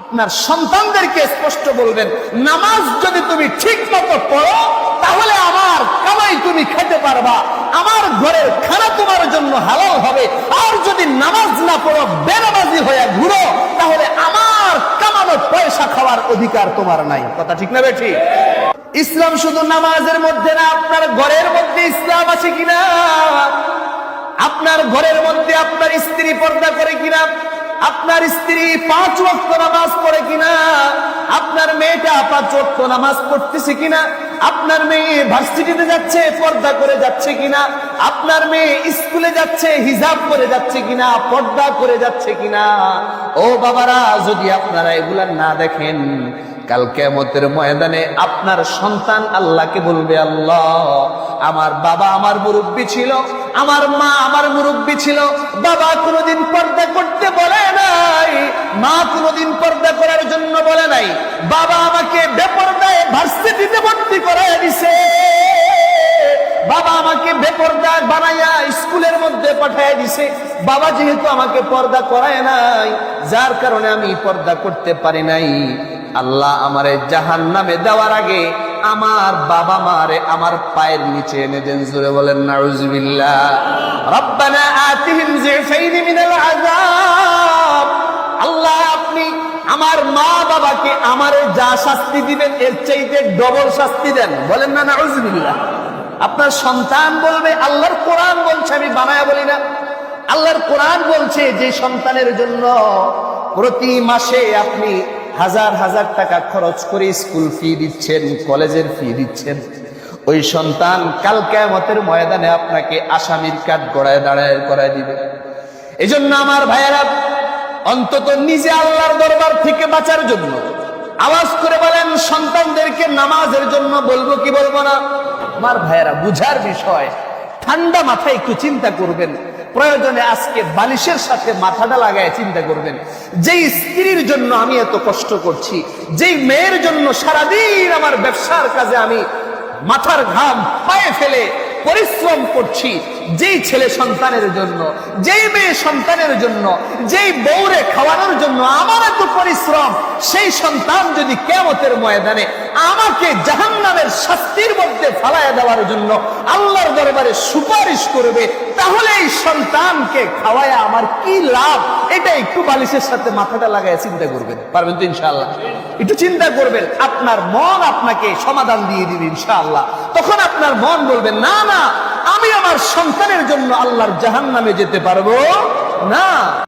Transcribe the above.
আপনার সন্তানদেরকে স্পষ্ট বলবেন, নামাজ যদি তুমি ঠিক মতো পড়ো, তাহলে আমার কামাই তুমি খেতে পারবা। আমার ঘরের খানা তোমার জন্য হালাল হবে। আর যদি নামাজ না পড়ো, বেনামাজি হয়ে ঘুরো, তাহলে আমার কামানো পয়সা খাওয়ার অধিকার তোমার নাই। কথা ঠিক না বেঠি? ইসলাম শুধু নামাজের মধ্যে না, আপনার ঘরের মধ্যে ইসলাম আছে কিনা? আপনার ঘরের মধ্যে আপনার স্ত্রী পর্দা করে কিনা? আপনার স্ত্রী পাঁচ ওয়াক্ত নামাজ পড়ে কিনা? আপনার মেয়েটা পাঁচ ওয়াক্ত নামাজ পড়তেছে কিনা? আপনার মেয়ে ভার্সিটিতে যাচ্ছে, পর্দা করে যাচ্ছে কিনা? আপনার মেয়ে স্কুলে যাচ্ছে, হিজাব করে যাচ্ছে কিনা? পর্দা করে যাচ্ছে কিনা? ও বাবারা, যদি আপনারা এগুলা না দেখেন, কাল কেমতের ময়দানে আপনার সন্তান আল্লাহকে বলবে, আল্লাহ, আমার বাবা আমার মুরব্বী ছিল, আমার মা আমার মুরব্বী ছিল, বাবা কোনোদিন পর্দা করতে বলে মা কোনোদিন পর্দা করার জন্য বলে নাই। বাবা আমাকে বেপর্দায় ভার্সিটিতে ভর্তি করে দিছে। বাবা আমাকে বেপর্দা বানাইয়া স্কুলের মধ্যে পাঠায় দিছে। বাবা যেহেতু আমাকে পর্দা করায় নাই, যার কারণে আমি পর্দা করতে পারি নাই। আল্লাহ আমারে জাহান নামে দেওয়ার আগে আমার বাবা মারে আমার পায়ের নিচে এনে দেন জুড়ে বলেন, নাউজুবিল্লাহ। রব্বানা আতিহিম জিফাইন মিনাল আযাব। বাবাকে আমারে যা শাস্তি দিবেন, এর চাইতে ডবল শাস্তি দেন। বলেন না, নাউজুবিল্লাহ। আপনার সন্তান বলবে, আল্লাহর কোরআন বলছে, আমি বানায়া বলি না। আল্লাহর কোরআন বলছে, যে সন্তানের জন্য প্রতি মাসে আপনি হাজার হাজার টাকা খরচ করে স্কুল ফি দিচ্ছেন, কলেজের ফি দিচ্ছেন। ওই সন্তান কাল কেমতের ময়দানে আপনাকে আসামির কাঠ গড়ায়, দাঁড়ায় করায় দিবে। এই জন্য আমার ভাইয়েরা অন্তত নিজে আল্লাহর দরবার থেকে বাঁচার জন্য। আওয়াজ করে বলেন, সন্তানদেরকে নামাজের জন্য বলব কি বলব না? আমার ভাইয়েরা, বুঝার বিষয়, ঠান্ডা মাথায় একটু চিন্তা করবেন। প্রয়োজনে আজকে বালিশের সাথে মাথাটা লাগায় চিন্তা করবেন। যেই স্ত্রীর জন্য আমি এত কষ্ট করছি, যেই মেয়ের জন্য সারাদিন আমার ব্যবসার কাজে আমি মাথার ঘাম পায়ে ফেলে পরিশ্রম করছি যেই ছেলে সন্তানের জন্য, যেই মেয়ে সন্তানের জন্য, যেই বউরে খাওয়ানোর জন্য আমার এত পরিশ্রম, সেই সন্তান যদি কেমতের ময়দানে আমাকে জাহান্নামের শাস্তির মধ্যে ফালাইয়া দেওয়ার জন্য আল্লাহর দরবারে সুপারিশ করবে, তাহলে এই সন্তানকে খাওয়ায় আমার কি লাভ? এটা একটু বালিশের সাথে মাথাটা লাগায় চিন্তা করবেন। পারবেন তো ইনশাআল্লাহ? একটু চিন্তা করবেন, আপনার মন আপনাকে সমাধান দিয়ে দিবে ইনশাআল্লাহ। তখন আপনার মন বলবে না না, আমি আমার সন্তানের জন্য আল্লাহর জাহান নামে যেতে পারব না।